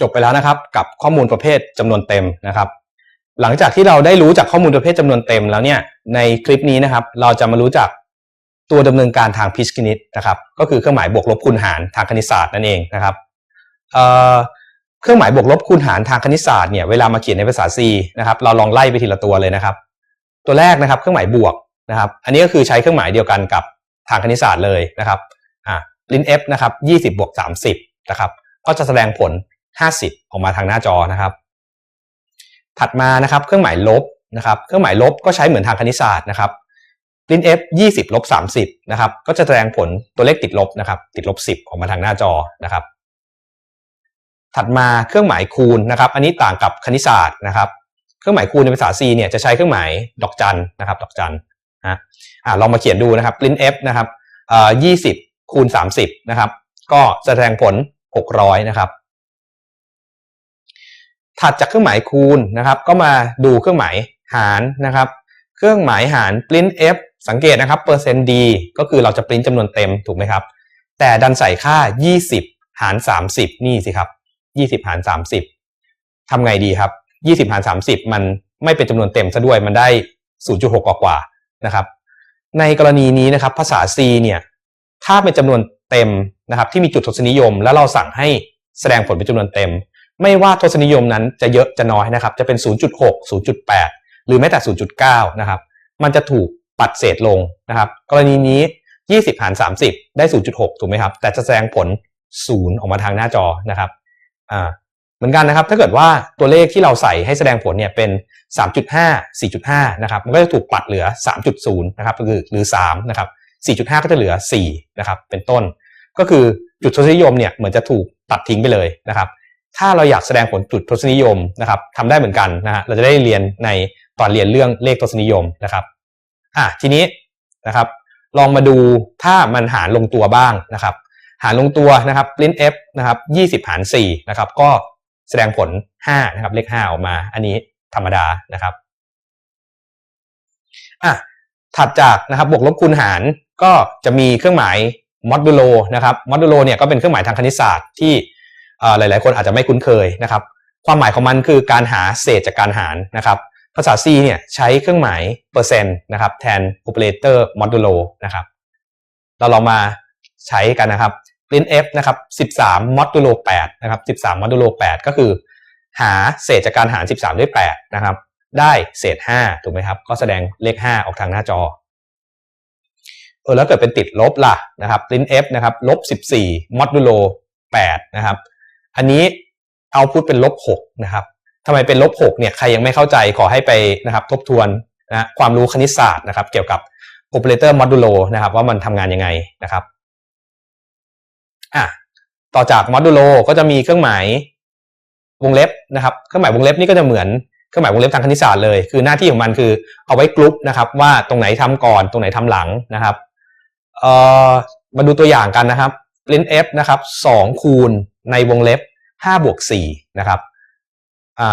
จบไปแล้วนะครับ กับข้อมูลประเภทจำนวนเต็มนะครับ หลังจากที่เราได้รู้จากข้อมูลประเภทจำนวนเต็มแล้วเนี่ยในคลิปนี้นะครับ เราจะมารู้จักตัวดำเนินการทางพิชคณิตนะครับ ก็คือเครื่องหมายบวกลบคูณหารทางคณิตศาสตร์นั่นเองนะครับเเครื่องหมายบวกลบคูณหารทางคณิตศาสตร์เนี่ยเวลามาเขียนในภาษา C นะครับ เราลองไล่ไปทีละตัวเลยนะครับ ตัวแรกนะครับ เครื่องหมายบวกนะครับ อันนี้ก็คือใช้เครื่องหมายเดียวกันกับทางคณิตศาสตร์เลยนะครับอ่าลิน f นะครับ20บวก30นะครับก็จะแสดงผล 50 ออกมาทางหน้าจอนะครับ ถัดมานะครับเครื่องหมายลบนะครับ เครื่องหมายลบก็ใช้เหมือนทางคณิตศาสตร์นะครับลิน f 20ลบ30นะครับ ก็จะแสดงผลตัวเลขติดลบนะครับ ติดลบ 10 ออกมาทางหน้าจอนะครับ ถัดมาเครื่องหมายคูณนะครับ อันนี้ต่างกับคณิตศาสตร์นะครับ เครื่องหมายคูณในภาษา C เนี่ยจะใช้เครื่องหมายดอกจันนะครับ ดอกจันนะอ่าลองมาเขียนดูนะครับ print f นะครับเอ่อ20คูณ30นะครับ ก็แสดงผล 600นะครับ ถัดจากเครื่องหมายคูณนะครับ ก็มาดูเครื่องหมายหารนะครับ เครื่องหมายหาร print f สังเกตนะครับเปอร์เซ็นต์ d ก็คือเราจะ print จำนวนเต็มถูกไหมครับ แต่ดันใส่ค่า 20 หาร 30 นี่สิครับ 20 หาร 30ทำไงดีครับ 20 หาร 30 มันไม่เป็นจำนวนเต็มซะด้วยมันได้ 0.6 กว่ากว่านะครับ ในกรณีนี้นะครับภาษา C เนี่ยถ้าเป็นจำนวนเต็มนะครับที่มีจุดทศนิยม แล้วเราสั่งให้แสดงผลเป็นจำนวนเต็ม ไม่ว่าทศนิยมนั้นจะเยอะจะน้อยนะครับ จะเป็น 0.6 0.8 หรือแม้แต่ 0.9 นะครับ มันจะถูกปัดเศษลงนะครับ กรณีนี้ 20 หาร 30 ได้ 0.6 ถูกไหมครับ แต่จะแสดงผล 0 ออกมาทางหน้าจอนะครับ อ่า เหมือนกันนะครับ ถ้าเกิดว่าตัวเลขที่เราใส่ให้แสดงผลเนี่ยเป็น 3.5 4.5 นะครับ มันก็จะถูกปัดเหลือ 3.0 นะครับหรือหรือ 3 นะครับ 4.5 ก็จะเหลือ 4 นะครับ เป็นต้น ก็คือจุดทศนิยมเนี่ยเหมือนจะถูกตัดทิ้งไปเลยนะครับ ถ้าเราอยากแสดงผลจุดทศนิยมนะครับทำได้เหมือนกันนะฮะเราจะได้เรียนในตอนเรียนเรื่องเลขทศนิยมนะครับอะทีนี้นะครับ ลองมาดูถ้ามันหารลงตัวบ้างนะครับ หารลงตัวนะครับ print f นะครับ20 หาร4นะครับ ก็แสดงผล5นะครับ เลข5ออกมา อันนี้ธรรมดานะครับอะถัดจากนะครับบวกลบคูณหารก็จะมีเครื่องหมายมอดูโลนะครับมอดูโลเนี่ยก็เป็นเครื่องหมายทางคณิตศาสตร์ที่ หลาย ๆ คนอาจจะไม่คุ้นเคยนะครับ ความหมายของมันคือการหาเศษจากการหารนะครับ ภาษา C เนี่ยใช้เครื่องหมายเปอร์เซ็นต์นะครับแทน operator modulo นะครับ เราลองมาใช้กันนะครับ print f นะครับ 13 modulo 8 นะครับ 13 modulo 8 ก็คือ หาเศษจากการหาร 13 ด้วย 8 นะครับ ได้เศษ 5 ถูกไหมครับ ก็แสดงเลข 5 ออกทางหน้าจอเออแล้วเกิดเป็นติดลบล่ะนะครับ print f นะครับลบ 14 modulo 8 นะครับ อันนี้เอาพุทเป็นลบ6นะครับทำไมเป็นลบ6เนี่ยใครยังไม่เข้าใจขอให้ไปนะครับทบทวนนะความรู้คณิตศาสตร์นะครับ เกี่ยวกับ operator modulo นะครับว่ามันทำงานยังไงนะครับอะต่อจาก modulo ก็จะมีเครื่องหมายวงเล็บนะครับเครื่องหมายวงเล็บนี่ก็จะเหมือนเครื่องหมายวงเล็บทางคณิตศาสตร์เลย คือหน้าที่ของมันคือเอาไว้กรุ๊ปนะครับว่าตรงไหนทำก่อนตรงไหนทำหลังนะครับเอ่อมาดูตัวอย่างกันนะครับ print f นะครับ2คูณ ในวงเล็บ5บวก4นะครับ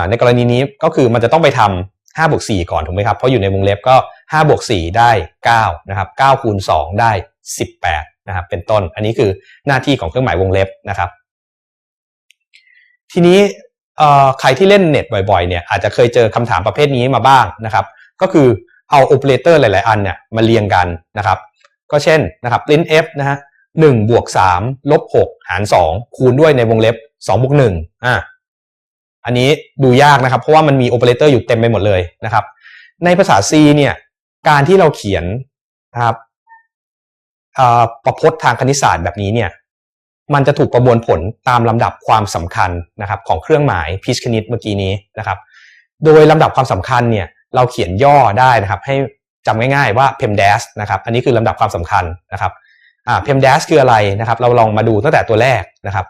ในกรณีนี้ก็คือมันจะต้องไปทำ5บวก4ก่อนถูกไหมครับ เพราะอยู่ในวงเล็บก็5บวก4ได้9นะครับ9คูณ2ได้ 18นะครับเป็นต้น อันนี้คือหน้าที่ของเครื่องหมายวงเล็บนะครับ ทีนี้ใครที่เล่นเน็ตบ่อยๆเนี่ยอาจจะเคยเจอคำถามประเภทนี้มาบ้างนะครับ ก็คือเอาโอเปอเรเตอร์หลายๆ อันเนี่ยมาเรียงกันนะครับ ก็เช่นนะครับ print f นะฮะ 1บวก3ลบ6หาร2คูณด้วยในวงเล็บ2บวก1อ่าอันนี้ดูยากนะครับ เพราะว่ามันมีโอเปอเรเตอร์อยู่เต็มไปหมดเลยนะครับ ในภาษา C เนี่ยการที่เราเขียนนะครับประพจน์ทางคณิตศาสตร์แบบนี้เนี่ยมันจะถูกประมวลผลตามลำดับความสำคัญนะครับของเครื่องหมายพิชคณิตเมื่อกี้นี้นะครับ โดยลำดับความสำคัญเนี่ยเราเขียนย่อได้นะครับ ให้จำง่ายๆว่า PEMDAS นะครับ อันนี้คือลำดับความสำคัญนะครับ อ่า PEMDAS คืออะไรนะครับ เราลองมาดูตั้งแต่ตัวแรกนะครับ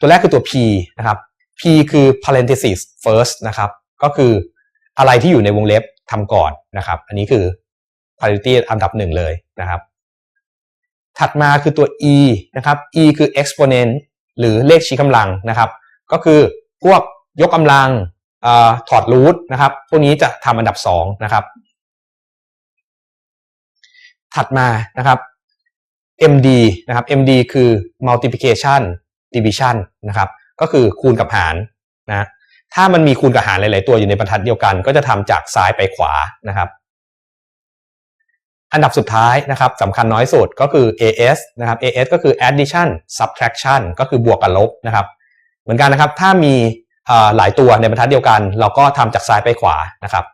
ตัวแรกคือตัว P นะครับ P คือ parenthesis first นะครับ ก็คืออะไรที่อยู่ในวงเล็บทำก่อนนะครับ อันนี้คือ priority อันดับหนึ่งเลยนะครับ ถัดมาคือตัว e นะครับ e คือ exponent หรือเลขชี้กำลังนะครับ ก็คือพวกยกกำลังอถอดรูทนะครับ พวกนี้จะทำอันดับ2นะครับ ถัดมานะครับ md นะครับ md คือ multiplication division นะครับ ก็คือคูณกับหารนะถ้ามันมีคูณกับหารหลาย ๆ ตัวอยู่ในบรรทัดเดียวกัน ก็จะทำจากซ้ายไปขวานะครับ อันดับสุดท้ายนะครับสำคัญน้อยสุดก็คือ AS นะครับ AS ก็คือ addition subtraction ก็คือบวกกับลบนะครับ เหมือนกันนะครับ ถ้ามีหลายตัวในบรรทัดเดียวกัน เราก็ทำจากซ้ายไปขวานะครับ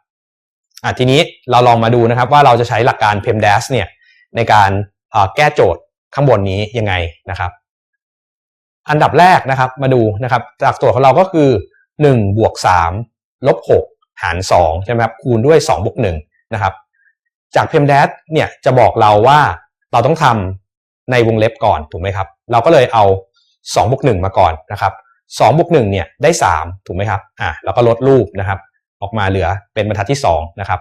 ทีนี้เราลองมาดูนะครับว่าเราจะใช้หลักการ PEMDAS เนี่ยในการ แก้โจทย์ข้างบนนี้ยังไงนะครับ อันดับแรกนะครับมาดูนะครับจากโจทย์ของเราก็คือ1บวก3ลบ6หาร2ใช่ไหมครับคูณด้วย2บวก1นะครับ จาก PEMDAS เนี่ยจะบอกเราว่าเราต้องทำในวงเล็บก่อนถูกไหมครับ เราก็เลยเอา2บวก1มาก่อนนะครับ2บวก1เนี่ยได้ 3 ถูกไหมครับอะเราก็ลดรูปนะครับ ออกมาเหลือเป็นบรรทัดที่2นะครับ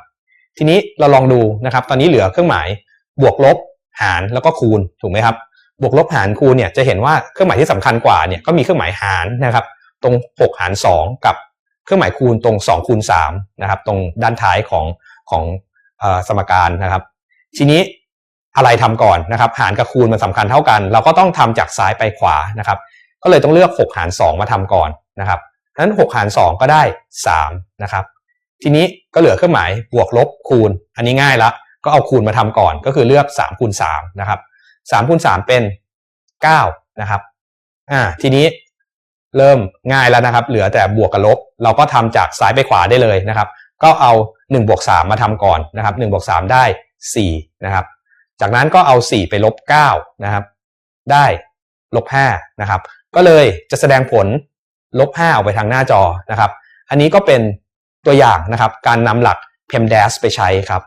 ทีนี้เราลองดูนะครับ ตอนนี้เหลือเครื่องหมายบวกลบ หารแล้วก็คูณถูกไหมครับ บวกลบหารคูณเนี่ยจะเห็นว่าเครื่องหมายที่สำคัญกว่าเนี่ยก็มีเครื่องหมายหารนะครับ ตรง 6 หาร 2 กับเครื่องหมายคูณตรง2คูณ3นะครับ ตรงด้านท้ายของของสมการนะครับ ทีนี้อะไรทำก่อนนะครับ หารกับคูณมันสาคัญเท่ากัน เราก็ต้องทำจากซ้ายไปขวานะครับ ก็เลยต้องเลือก 6 หาร 2 มาทำก่อนนะครับนั้น 6 หาร 2 ก็ได้3นะครับ ทีนี้ก็เหลือเครื่องหมายบวกลบคูณ อันนี้ง่ายละ ก็เอาคูณมาทำก่อน ก็คือเลือก3คูณ3นะครับ3คูณ3เป็น9นะครับอ่าทีนี้เริ่มง่ายแล้วนะครับ เหลือแต่บวกกับลบ เราก็ทำจากซ้ายไปขวาได้เลยนะครับ ก็เอา1บวก3มาทำก่อนนะครับ1บวก3ได้4นะครับ จากนั้นก็เอา 4 ไปลบ9นะครับ ได้ลบ5นะครับ ก็เลยจะแสดงผลลบ5ออกไปทางหน้าจอนะครับ อันนี้ก็เป็นตัวอย่างนะครับ การนำหลัก PEMDAS ไปใช้ครับ